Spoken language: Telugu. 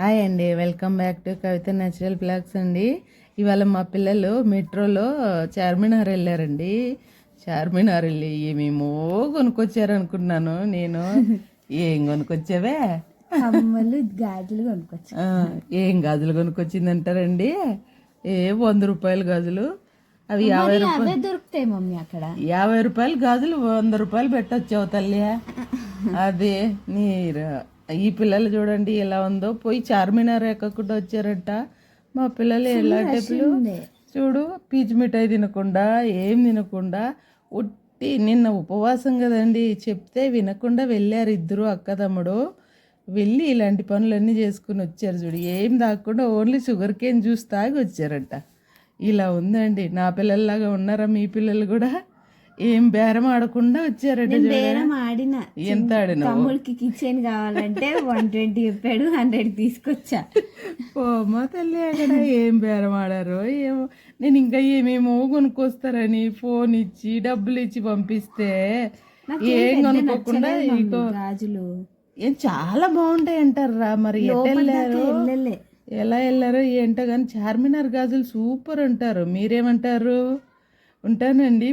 హాయ్ అండి welcome back to Kavitha natural blogs అండి. ఇవాళ మా పిల్లలు మెట్రోలో చార్మినార్ వెళ్ళారండి. చార్మినార్ వెళ్ళి ఏమేమో కొనుక్కొచ్చారు అనుకున్నాను నేను. ఏం కొనుక్కొచ్చావే? కమ్మలు గాజులు కొనుక్కొచ్చు. ఏం గాజులు కొనుక్కొచ్చిందంటారండి? ఏ వంద రూపాయల గాజులు. అవి యాభై రూపాయలు. దొరుకుతాయి మమ్మీ అక్కడ. యాభై రూపాయలు గాజులు వంద రూపాయలు పెట్టొచ్చావు తల్లి. అదే నీరు ఈ పిల్లలు చూడండి ఎలా ఉందో. పోయి చార్మినార్ ఎక్కకుండా వచ్చారంట. మా పిల్లలు ఎలా టైపులు. చూడు పీచు మిఠాయి తినకుండా ఏం తినకుండా ఉట్టి నిన్న ఉపవాసం కదండి. చెప్తే వినకుండా వెళ్ళారు ఇద్దరు అక్క తమ్ముడు. వెళ్ళి ఇలాంటి పనులన్నీ చేసుకుని వచ్చారు చూడు. ఏం తాగకుండా ఓన్లీ షుగర్ కేన్ జ్యూస్ తాగి వచ్చారంట. ఇలా ఉందండి. నా పిల్లల్లాగా ఉన్నారా మీ పిల్లలు కూడా? ఏం బేరం ఆడకుండా వచ్చారట. బేరం ఆడిన. ఎంత ఆడినావు? తమ్ముడికి కిచెన్ కావాలంటే వన్ ట్వంటీ చెప్పాడు హండ్రెడ్ తీసుకొచ్చా. ఓ మా తల్లి అక్కడ ఏం బేరం ఆడారో ఏమో. నేను ఇంకా ఏమేమో కొనుక్కొస్తారని ఫోన్ ఇచ్చి డబ్బులు ఇచ్చి పంపిస్తే ఏం కొనుక్కోకుండా గాజులు. ఏం చాలా బాగుంటాయి అంటారా మరి వెళ్ళారు? ఎలా వెళ్ళారో ఏంటో కానీ చార్మినార్ గాజులు సూపర్ అంటారు. మీరేమంటారు? ఉంటానండి